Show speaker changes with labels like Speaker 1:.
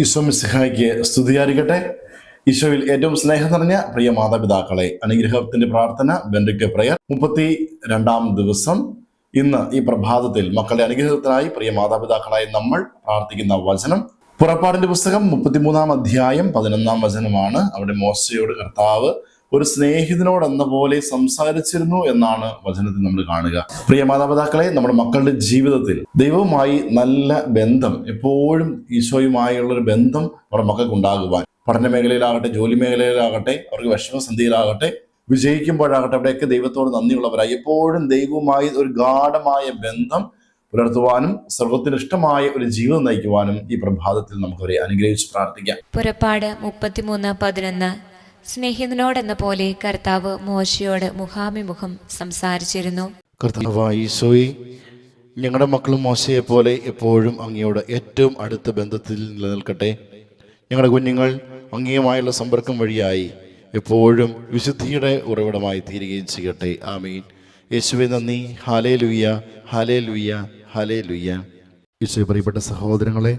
Speaker 1: ഈശോ മിശിഹായ്ക്ക് സ്തുതിയായിരിക്കട്ടെ ഈശോയിൽ ഏറ്റവും സ്നേഹം നിറഞ്ഞ പ്രിയ മാതാപിതാക്കളെ അനുഗ്രഹത്തിന്റെ പ്രാർത്ഥന ബെൻഡിക്ട് പ്രയർ. മുപ്പത്തി രണ്ടാം ദിവസം ഇന്ന് ഈ പ്രഭാതത്തിൽ മക്കളുടെ അനുഗ്രഹത്തിനായി പ്രിയ മാതാപിതാക്കളായി നമ്മൾ പ്രാർത്ഥിക്കുന്ന വചനം. പുറപ്പാടിന്റെ പുസ്തകം മുപ്പത്തിമൂന്നാം അധ്യായം പതിനൊന്നാം വചനമാണ്. അവിടെ മോശയോട് കർത്താവ് ഒരു സ്നേഹിതനോട് എന്ന പോലെ സംസാരിച്ചിരുന്നു എന്നാണ് വചനത്തിൽ നമ്മൾ കാണുക. പ്രിയ മാതാപിതാക്കളെ നമ്മുടെ മക്കളുടെ ജീവിതത്തിൽ ദൈവവുമായി നല്ല ബന്ധം എപ്പോഴും ഈശോയുമായുള്ള ഒരു ബന്ധം നമ്മുടെ മക്കൾക്ക് ഉണ്ടാകുവാൻ. പഠന മേഖലയിലാകട്ടെ ജോലി മേഖലയിലാകട്ടെ അവർക്ക് വിഷമസന്ധിയിലാകട്ടെ വിജയിക്കുമ്പോഴാകട്ടെ അവിടെയൊക്കെ ദൈവത്തോട് നന്ദിയുള്ളവരായി എപ്പോഴും ദൈവവുമായി ഒരു ഗാഠമായ ബന്ധം പുലർത്തുവാനും സർവത്തിന് ഇഷ്ടമായ ഒരു ജീവിതം നയിക്കുവാനും ഈ പ്രഭാതത്തിൽ നമുക്കവരെ അനുഗ്രഹിച്ച് പ്രാർത്ഥിക്കാം.
Speaker 2: പുറപ്പാട് മുപ്പത്തിമൂന്ന് പതിനൊന്ന്. സ്നേഹിതനോടെന്ന പോലെ കർത്താവ് മോശയോട് മുഖാമിമുഖം സംസാരിച്ചിരുന്നു.
Speaker 3: കർത്താവായ ഞങ്ങളുടെ മക്കളും മോശയെ പോലെ എപ്പോഴും അങ്ങയോട് ഏറ്റവും അടുത്ത ബന്ധത്തിൽ നിലനിൽക്കട്ടെ. ഞങ്ങളുടെ കുഞ്ഞുങ്ങൾ അങ്ങയുമായുള്ള സമ്പർക്കം വഴിയായി എപ്പോഴും വിശുദ്ധിയുടെ ഉറവിടമായി തീരുകയും ചെയ്യട്ടെ. ആമീൻ. യേശുവെ നന്ദി. ഹാലേ ലുയ്യ ഹാലേ ലുയ്യ ഹാലേ ലുയ്യ യേശുവെ പ്രിയപ്പെട്ട സഹോദരങ്ങളെ